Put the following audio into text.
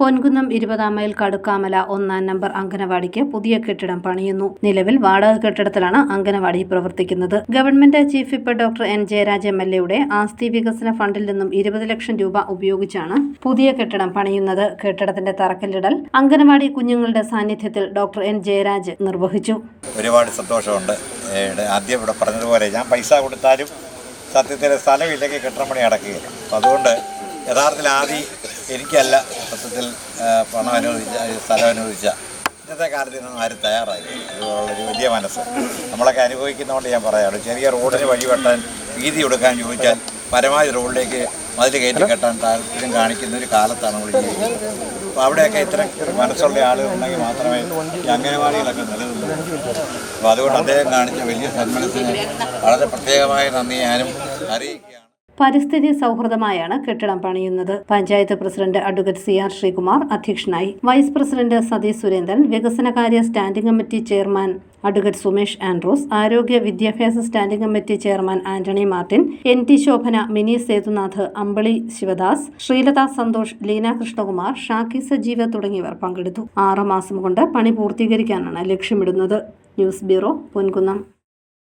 പൊൻകുന്നം ഇരുപതാം മൈൽ കടുക്കാമല ഒന്നാം നമ്പർ അംഗനവാടിക്ക് പുതിയ കെട്ടിടം പണിയുന്നു. നിലവിൽ വാടക കെട്ടിടത്തിലാണ് അംഗനവാടി പ്രവർത്തിക്കുന്നത്. Government chief whip doctor N Jayaraj M L എയുടെ ആസ്തി വികസന ഫണ്ടിൽ നിന്നും ഇരുപത് ലക്ഷം രൂപ ഉപയോഗിച്ചാണ് പുതിയ കെട്ടിടം പണിയുന്നത്. കെട്ടിടത്തിന്റെ തറക്കല്ലിടൽ അംഗനവാടി കുഞ്ഞുങ്ങളുടെ സാന്നിധ്യത്തിൽ ഡോക്ടർ എൻ ജയരാജ് നിർവഹിച്ചു. ഒരുപാട് സന്തോഷമുണ്ട്. ആദ്യം ഇവിടെ പറഞ്ഞതുപോലെ ഞാൻ പൈസ കൊടുത്താലും സത്യത്തിൽ സ്ഥലമില്ലെങ്കിൽ കെട്ടിടം പണി അടക്കുകയില്ല അതുകൊണ്ട് യഥാർത്ഥത്തിൽ ആദ്യം എനിക്കല്ല സത്യത്തിൽ പണം അനുവദിച്ച സ്ഥലം അനുവദിച്ച ഇന്നത്തെ കാലത്ത് ഇതൊന്നും ആരും തയ്യാറായി. ഒരു വലിയ മനസ്സ്. നമ്മളൊക്കെ അനുഭവിക്കുന്നതുകൊണ്ട് ഞാൻ പറയാറ് ചെറിയ റോഡിന് വഴി വെട്ടാൻ വീതി കൊടുക്കാൻ ചോദിച്ചാൽ പരമാവധി റോഡിലേക്ക് മതിൽ കയറ്റി കെട്ടാൻ താല്പര്യം കാണിക്കുന്ന ഒരു കാലത്താണ് നമ്മൾ ജീവിക്കുന്നത്. അപ്പോൾ അവിടെയൊക്കെ ഇത്ര മനസ്സുള്ള ആളുകൾ ഉണ്ടെങ്കിൽ മാത്രമേ ഈ അംഗനവാടികളൊക്കെ നിലനിൽക്കൂ. അപ്പോൾ അതുകൊണ്ട് അദ്ദേഹം കാണിച്ച വലിയ സന്മനസ്സിന് വളരെ പ്രത്യേകമായ നന്ദി ഞാനും അറിയിക്കുകയാണ്. പരിസ്ഥിതി സൗഹൃദമായാണ് കെട്ടിടം പണിയുന്നത്. Panchayat president advocate C R Sreekumar അധ്യക്ഷനായി വൈസ് പ്രസിഡന്റ് സതീഷ് സുരേന്ദ്രൻ വികസനകാര്യ standing committee chairman advocate Sumesh Andros ആരോഗ്യ വിദ്യാഭ്യാസ standing committee chairman Antony Martin N T Shobhana Mini Sethunath Ambili Shivadas Sreelatha Santhosh Leena Krishnakumar Shaki Sajeeva തുടങ്ങിയവർ പങ്കെടുത്തു. ആറ് മാസം കൊണ്ട് പണി പൂർത്തീകരിക്കാനാണ് ലക്ഷ്യമിടുന്നത്. News bureau Ponkunnam.